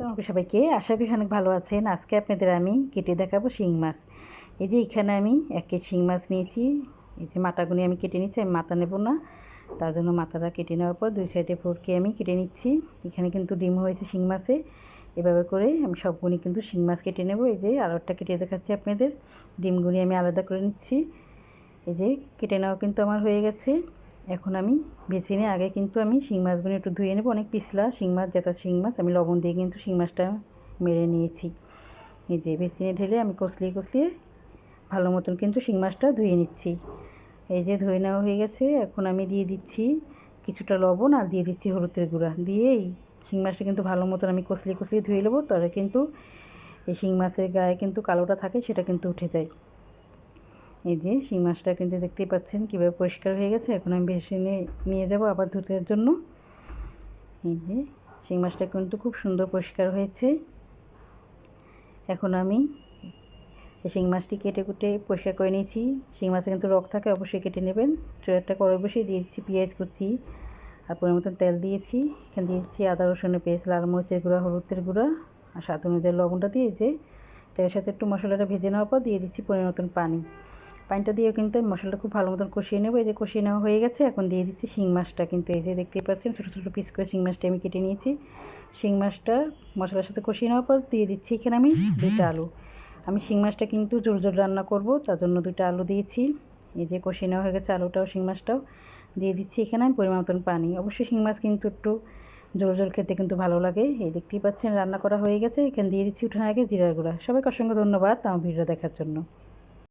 আসসালামু সবাইকে। আশা করি অনেক ভালো আছেন। আজকে আপনাদের আমি কেটে দেখাবো শিং মাছ। এই যে এখানে আমি এক কেজি শিং মাছ নিয়েছি। এই যে মাথাগুনি আমি কেটে নিচ্ছি, আমি মাথা নেব না। তার জন্য মাথাটা কেটে নেওয়ার পর দুই সাইডে ফোরকে আমি কেটে নিচ্ছি। এখানে কিন্তু ডিম হয়েছে শিং মাছে। এভাবে করে আমি সবগুনি কিন্তু শিং মাছ কেটে নেব। এই যে একটা কেটে দেখাচ্ছি আপনাদের। ডিমগুনি আমি আলাদা করে নিচ্ছি। এই যে কেটে নেওয়া কিন্তু আমার হয়ে গেছে। এখন আমি বেছে নিয়ে আগে কিন্তু আমি শিং মাছগুলো একটু ধুয়ে নেব। অনেক পিছলা শিং মাছ, যেটা শিং মাছ, আমি লবণ দিয়ে কিন্তু শিং মাছটা মেরে নিয়েছি। এই যে বেছে নিয়ে ঢেলে আমি কষলিয়ে কষলিয়ে ভালো মতন কিন্তু শিং মাছটা ধুয়ে নিচ্ছি। এই যে ধুয়ে নেওয়া হয়ে গেছে, এখন আমি দিয়ে দিচ্ছি কিছুটা লবণ আর দিয়ে দিচ্ছি হলুদের গুঁড়া। দিয়েই শিং মাছটা কিন্তু ভালো মতন আমি কষলিয়ে কষলিয়ে ধুয়ে নেব তবে কিন্তু এই শিং মাছের গায়ে কিন্তু কালোটা থাকে, সেটা কিন্তু উঠে যায়। এই যে শিং মাছটা কিন্তু দেখতেই পাচ্ছেন কীভাবে পরিষ্কার হয়ে গেছে। এখন আমি ভেসে নিয়ে যাব আবার ধুতে জন্য। এই যে শিং মাছটা কিন্তু খুব সুন্দর পরিষ্কার হয়েছে। এখন আমি শিং মাছটি কেটে কুটে পরিষ্কার করে নিয়েছি। শিং মাছে কিন্তু রক থাকে, অবশ্যই কেটে নেবেন। একটা কড়াই বসিয়ে দিয়ে দিচ্ছি পেঁয়াজ কুচি, আর পরিমাণ মতন তেল দিয়েছি। এখানে দিয়েছি আদা রসুনের পেস্ট লাল মরিচের গুঁড়া, হলুদের গুঁড়া, আর স্বাদ অনুযায়ী লবণটা দিয়ে যে তেলের সাথে একটু মশলাটা ভেজে নেওয়ার পর দিয়ে দিচ্ছি পরিমাণ মতন পানি। পানিটা দিয়ে কিন্তু মশলাটা খুব ভালো মতন কষিয়ে নেব। এই যে কষিয়ে নেওয়া হয়ে গেছে, এখন দিয়ে দিচ্ছি শিং মাছটা। কিন্তু এই যে দেখতেই পাচ্ছেন, ছোটো ছোটো পিস করে শিং মাছটা আমি কেটে নিয়েছি। শিং মাছটা মশলার সাথে কষিয়ে নেওয়ার পর দিয়ে দিচ্ছি এখানে আমি দুইটা আলু। আমি শিং মাছটা কিন্তু জোর জোর রান্না করব, তার জন্য দুইটা আলু দিয়েছি। এই যে কষিয়ে নেওয়া হয়ে গেছে আলুটাও, শিং মাছটাও। দিয়ে দিচ্ছি এখানে আমি পরিমাণ মতন পানি। অবশ্যই শিং মাছ কিন্তু একটু জোর জোর খেতে কিন্তু ভালো লাগে। এই দেখতেই পাচ্ছেন, রান্না করা হয়ে গেছে। এখানে দিয়ে দিচ্ছি উঠানোর আগে জিরার গুঁড়া। সবাইকে অসংখ্য ধন্যবাদ আমার ভিডিও দেখার জন্য।